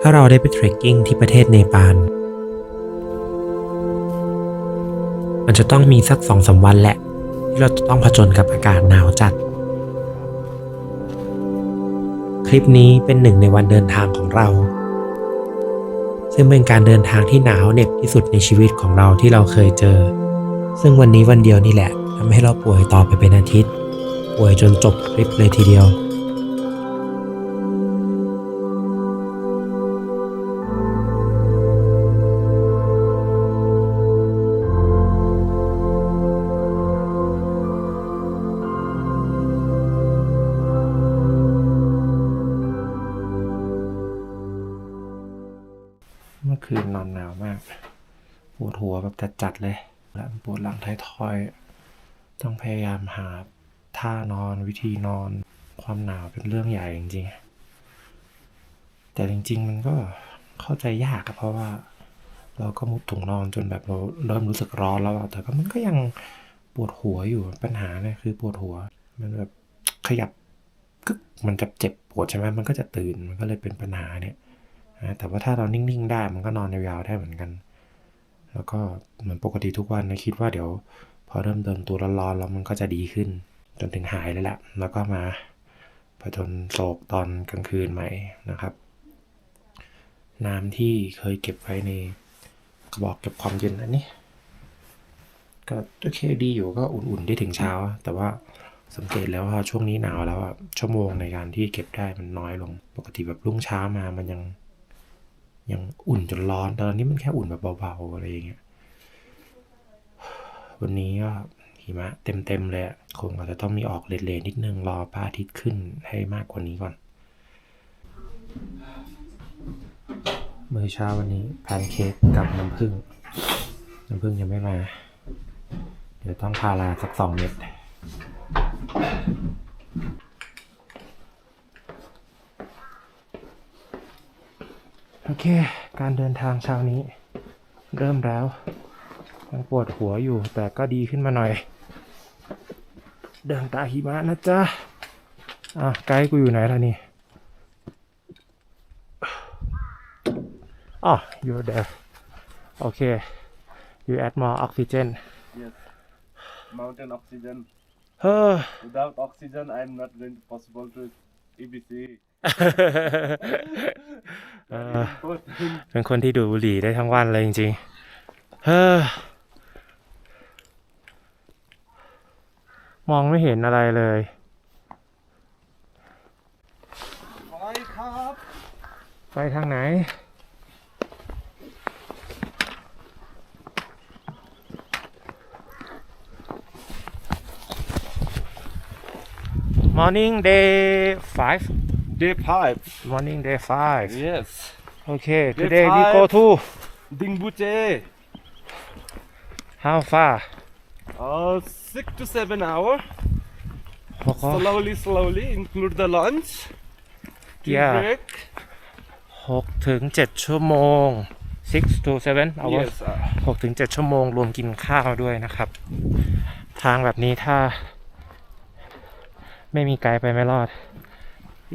ถ้าเราได้ไปเทรคกิ้งที่ประเทศเนปาลมันจะต้องมีสักสองสาวันแหละ ที่เราจะต้องผจญกับอากาศหนาวจัด คลิปนี้เป็นหนึ่งในวันเดินทางของเรา ซึ่งเป็นการเดินทางที่หนาวเหน็บที่สุดในชีวิตของเราที่เราเคยเจอ ซึ่งวันนี้วันเดียวนี่แหละทำให้เราป่วยต่อไปเป็นอาทิตย์ ป่วยจนจบคลิปเลยทีเดียว จัดๆเลยแล้วปวดหลังท้ายทอย ต้องพยายามหาท่านอนวิธีนอนความหนาวเป็นเรื่องใหญ่จริงๆ แต่จริงๆ มันก็เข้าใจยากอะเพราะว่า เราก็มุดถุงนอนจนแบบเราเริ่มรู้สึกร้อนแล้วแต่ก็มันก็ยังปวดหัวอยู่ปัญหาเนี่ยคือปวดหัว มันแบบขยับกึกมันจะเจ็บปวดใช่ไหมมันก็จะตื่นมันก็เลยเป็นปัญหาเนี่ยแต่ว่าถ้าเรานิ่งๆ ได้มันก็นอนยาวๆได้เหมือนกัน แล้วก็เหมือนปกติทุกวันนะคิดว่าเดี๋ยว พอเริ่มเดินตัวร้อนๆแล้วมันก็จะดีขึ้น จนถึงหายเลยแหละ แล้วก็มาผจญโศกตอนกลางคืนใหม่นะครับ น้ำที่เคยเก็บไว้ในกระบอกเก็บความเย็นอันนี้ ก็โอเคดีอยู่ก็อุ่นๆได้ถึงเช้า แต่ว่าสังเกตแล้วว่าช่วงนี้หนาวแล้วอะชั่วโมงในการที่เก็บได้มันน้อยลง ปกติแบบรุ่งเช้ามามันยัง ยังอุ่นจนร้อนแต่ตอนนี้มันแค่อุ่นแบบเบาๆอะไรอย่างเงี้ย วันนี้ก็หิมะเต็มๆเลยคงอาจจะต้องมีออกเลนๆนิดนึงรอพระอาทิตย์ขึ้นให้มากกว่านี้ก่อน มื้อเช้าวันนี้แพนเค้กกับน้ำผึ้ง น้ำผึ้งยังไม่มา เดี๋ยวต้องพาลาสักสองเม็ด โอเค การเดินทางเช้านี้ เริ่มแล้วยังปวดหัวอยู่แต่ก็ดีขึ้นมาหน่อย เดินตาหิมะนะจ๊ะ อะไกด์กูอยู่ไหนล่ะนี่อ๋อ you're there โอเค you add more oxygen Yes. Mountain oxygen. เฮ้อ Without oxygen, I'm not going to possible to EBC. เออ Important. เป็นคนที่ดูดบุหรี่ได้ทั้งวันเลยจริงๆ เฮ้อ มองไม่เห็นอะไรเลย Hi, Cup. ไปทางไหน Morning day five Day 5. Morning day five Yes. Okay Day today we five. go to Dingbuche. how far Uh, six to seven hour. หก Slowly, slowly. Include the lunch. Tea Yeah. break. หกถึงเจ็ดชั่วโมง six to seven hours Yes. Uh, หกถึงเจ็ดชั่วโมงรวมกินข้าวด้วยนะครับ ทางแบบนี้ถ้า ไม่มีไกด์ไปไม่รอด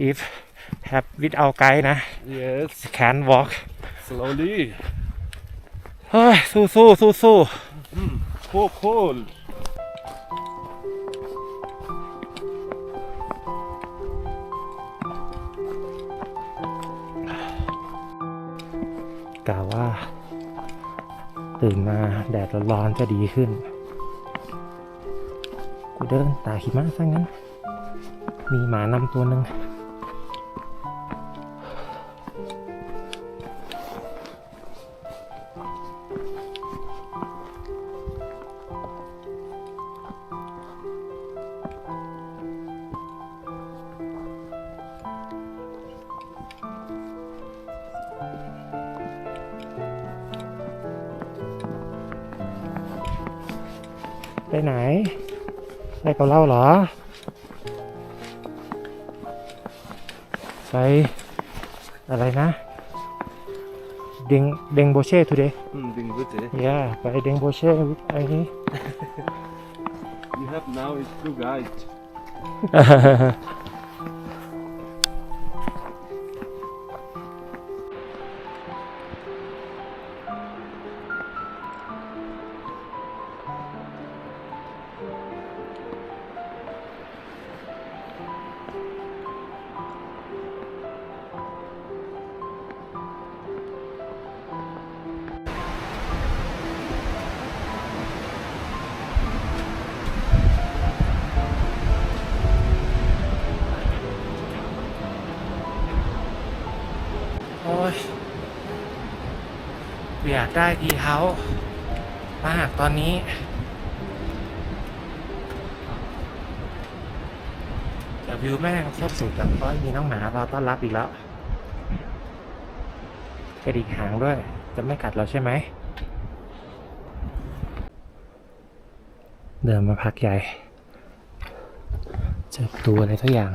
if have without ไกด์นะ yes. can walk Slowly. เฮ้ยสู้สู้สู้สู้ Cold, cold. กล่าวว่า ตื่นมาแดดร้อนๆจะดีขึ้น กูเดินตากหิมะซะงั้น มีหมานำตัวหนึ่ง ไปไหน ไปกับเราเหรอ ไปอะไรนะเดงเดงโบเช่ today Hmm, Dingbuche. yeah ไปเดงโบเช่ไอ้นี้ You have now is two guys. ยอยากได้ทีเท้ามากตอนนี้แต่วิวแม่งโคตรสุดอะเพราะมีน้องหมารอต้อนรับอีกแล้วกระดิกหางด้วย จะไม่กัดเราใช่ไหม เดินมาพักใหญ่เจอประตูอะไรทุกอย่าง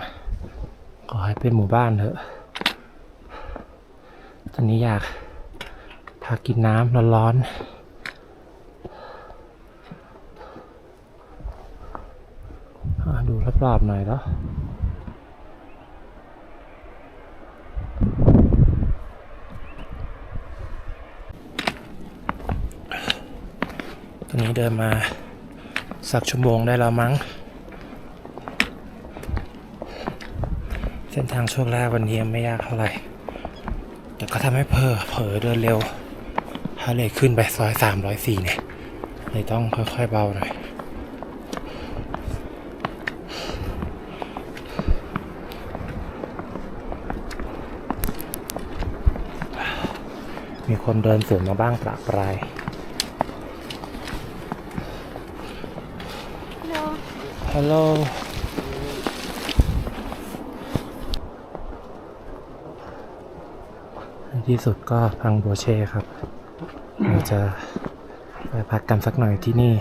ขอให้เป็นหมู่บ้านเถอะ ตอนนี้อยากพักกินน้ำร้อนๆดูรอบๆหน่อยแล้วตอนนี้เดินมาสักชั่วโมงได้แล้วมั้ง เส้นทางช่วงแรกวันนี้ไม่ยากเท่าไหร่ แต่ก็ทำให้เพอเผลอเดินเร็วถ้าเลยขึ้นไปซอยสามร้อยสี่เนี่ยเลยต้องค่อยๆเบาหน่อยมีคนเดินสวนมาบ้างประปรายฮัลโหล ใน ที่สุดก็พังโบเช่ครับ เราจะไปพักกันสักหน่อยที่นี่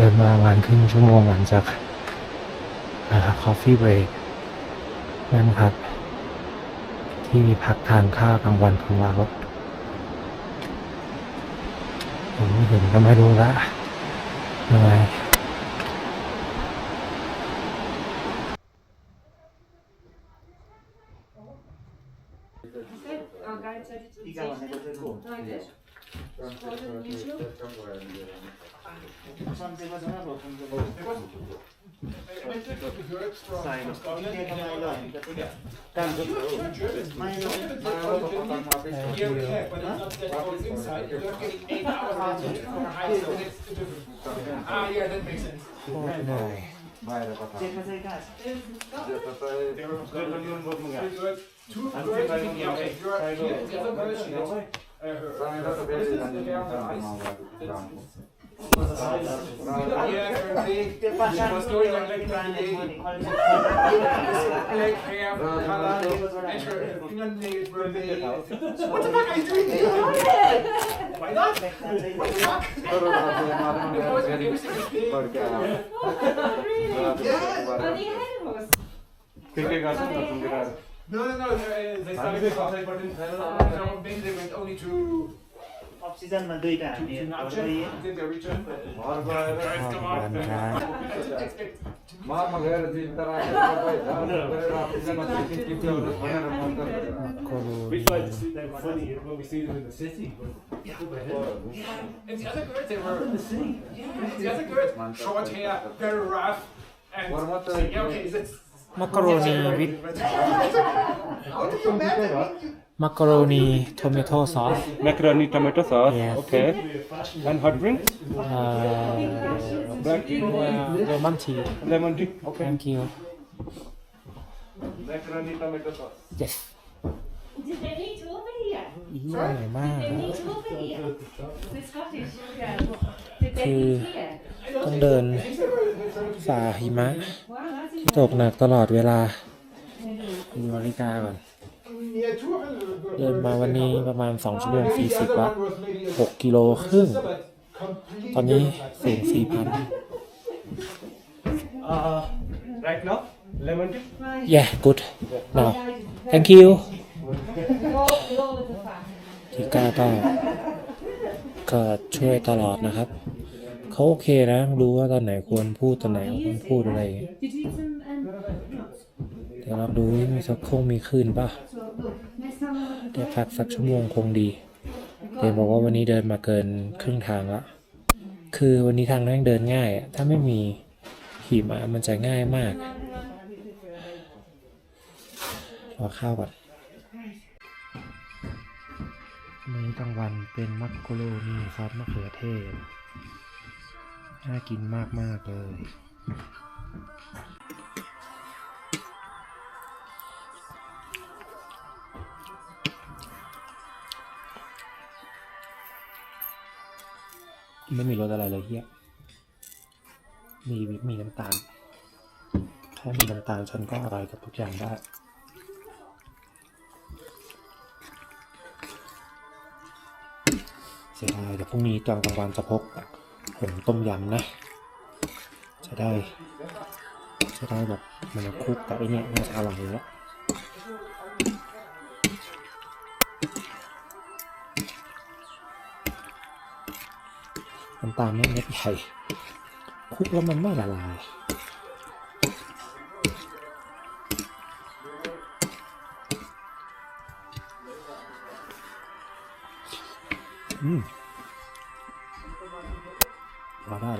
ดินมาประมาณครึ่งชั่วโมงหลังจากคอฟฟี่เบรกนั่นครับ ที่พักทานข้าวกลางวันของเราผมไม่เห็นก็ไม่รู้ละเหนื่อย Ah, yeah, that makes sense. โค ตรเหนื่อย Pretty good. Two birds in the okay. You're here. The other bird she has. Uh, her. What the fuck are you doing here? Why not? What the fuck? Porque. Kriege ich also no, no, no. Uh, they, started started contact, but in, uh, they ah, went only to. Off सिजनमा दुईटा हामी मलमा गएर जित्दा And the other girls, they were in the city. Yeah, the other girls, short hair, very rough. And so, yeah, okay, is it กกะโรนีวิด How do you imagine? มักกะโรนีโทเมโต้ซอส Macaroni tomato sauce. Yes. Okay. And hot drinks. เอ่อ Black tea. เลมอนที Lemon tea. Okay. thank you Macaroni tomato sauce. yes Did they meet over here? อีเหนื่อยมาก Did they meet over here? The Scottish girl. Did they Hmm. meet here? ต้องเดินฝ่าหิมะ Wow, that's ที่ตกหนักตลอดเวลาดูนาฬิกาก่อน Yeah, two of them. เดินมาวันนี้ประมาณ 2 ชั่วโมง Maybe the 40 other ละ one was maybe a 6กิโลครึ่ง sister, but completely ตอนนี้ different. สูง4,000 Uh, right now, lemon tea. yeah good now thank you What ก้าก็ก็ช่วยตลอดนะครับ เขาโอเคนะรู้ว่าตอนไหนควรพูดตอนไหนควรพูดอะไรอย่างเงี้ยเดี๋ยวเราดูมีสักคงมีคืนป่ะเดี๋ยวพักสักชั่วโมงคงดีเดี๋ยวบอกว่าวันนี้เดินมาเกินครึ่งทางละคือวันนี้ทางแม่งเดินง่ายอะถ้าไม่มีหิมะมันจะง่ายมากรอข้าวก่อนมื้อกลางวันเป็นมักโกโรนีซอสมะเขือเทศ น่ากินมากๆเลย ไม่มีรสอะไรเลยเฮียมีวิปมีน้ำตาลแค่มีน้ำตาลฉันก็อร่อยกับทุกอย่างได้เสียดายแต่พรุ่งนี้ตอนกลางวันจะพก ผงต้มยำนะ จะได้ จะได้แบบมันคลุกกับไอเนี้ยน่าจะอร่อยแล้วน้ำตาลไม่เม็ดใหญ่คลุกแล้วมันไม่ละลายอืม มาได้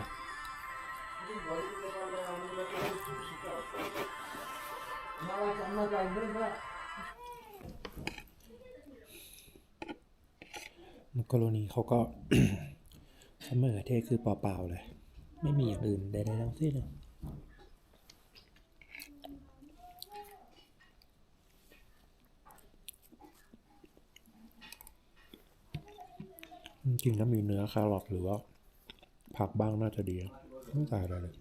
มักกะโรนีเขาก็เสมอเทศคือเปล่าๆเลย ไม่มีอย่างอื่นใดๆทั้งสิ้นเลยจริงๆถ้ามีเนื้อแครอทหรือว่า ผักบ้างน่าจะดีไม่ใส่อะไรเลย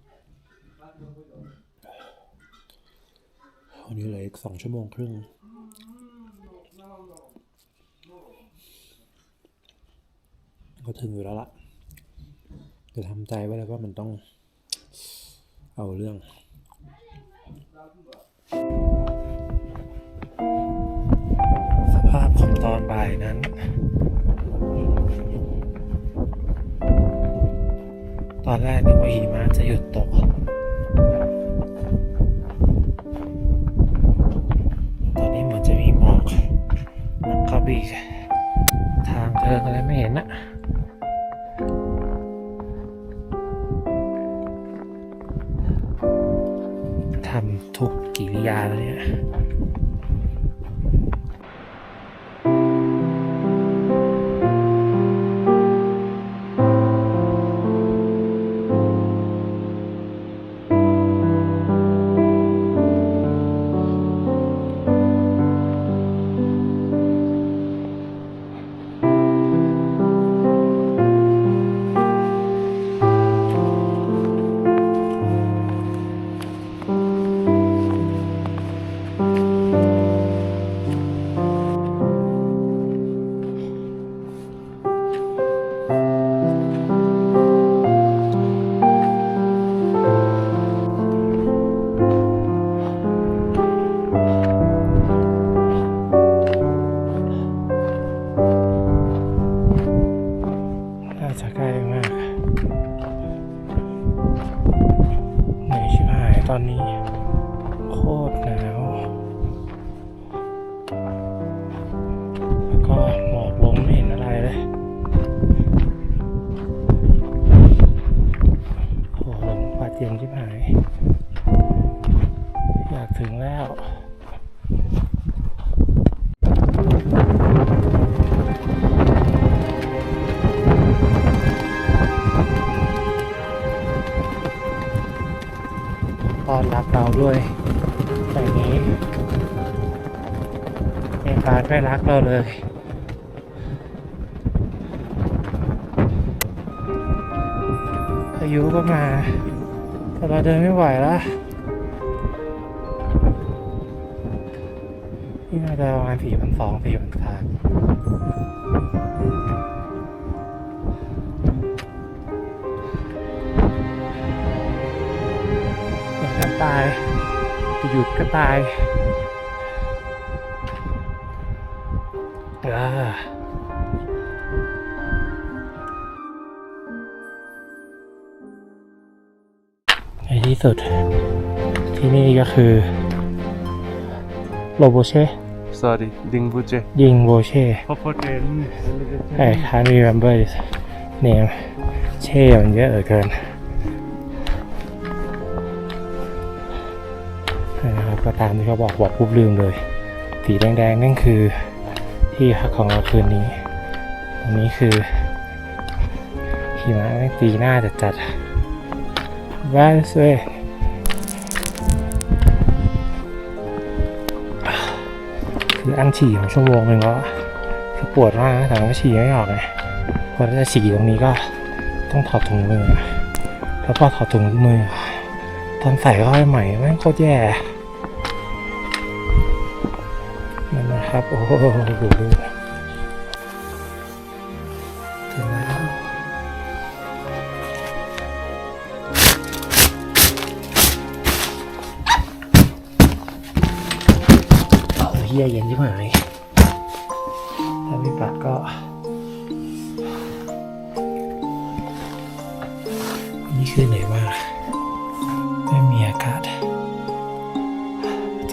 วันนี้เหลยอีกสองชั่วโมงครึ่งก็ถึงอยู่แล้วล่ะจะทำใจไว้แล้วว่ามันต้องเอาเรื่องสภาพของตอนบ่ายนั้น ตอนแรกนึกว่าหิมะจะหยุดตก ตอนนี้เหมือนจะมีหมอกนักเข้าไปอีกทางเทิงอะไรไม่เห็นอะทำทุกกิริยาแล้วเนี่ย ด้วยแต่นี้เอกาไม่รักเราเลยอายุก็มา แต่เราเดินไม่ไหวแล้วนี่น่าจะประมาณสี่พันสองสี่พัน ตาย จะหยุดก็ตายอ่าในที่สุดที่นี่ก็คือโลโบเช่ sorry ดิงโบเช่ดิงโบเช่พอพอเทนไอ้ can't remember his name เช่มันเยอะเกิน นะครับก็ตามที่เขาบอกบอกปุ๊บลืมเลย สีแดงๆนั่นคือที่พักของเราคืนนี้ตรงนี้คือหิมะแม่งตีหน้าจัดจัดๆว้าวสวยคืออันฉี่ของชั่วโมงหนึ่งแล้วคือปวดมากนะแต่ว่าฉี่ไม่ออกไงพอจะฉี่ตรงนี้ก็ต้องถอดถุงมือแล้วพอถอดถุงมือ ตอนใส่เข้าไปใหม่แม่งโคตรแย่นั่นนะครับ โอ้โหดูดูถึงแล้วโอ้เฮียเย็นที่หาย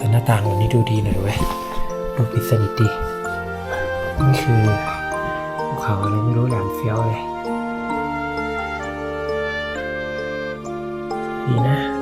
แต่หน้าต่างวันนี้ดูดีหน่อยเว้ยดูปิดสนิทดีนี่คือภูเขาอะไรไม่รู้แหลมเฟี้ยวเลยดีนะ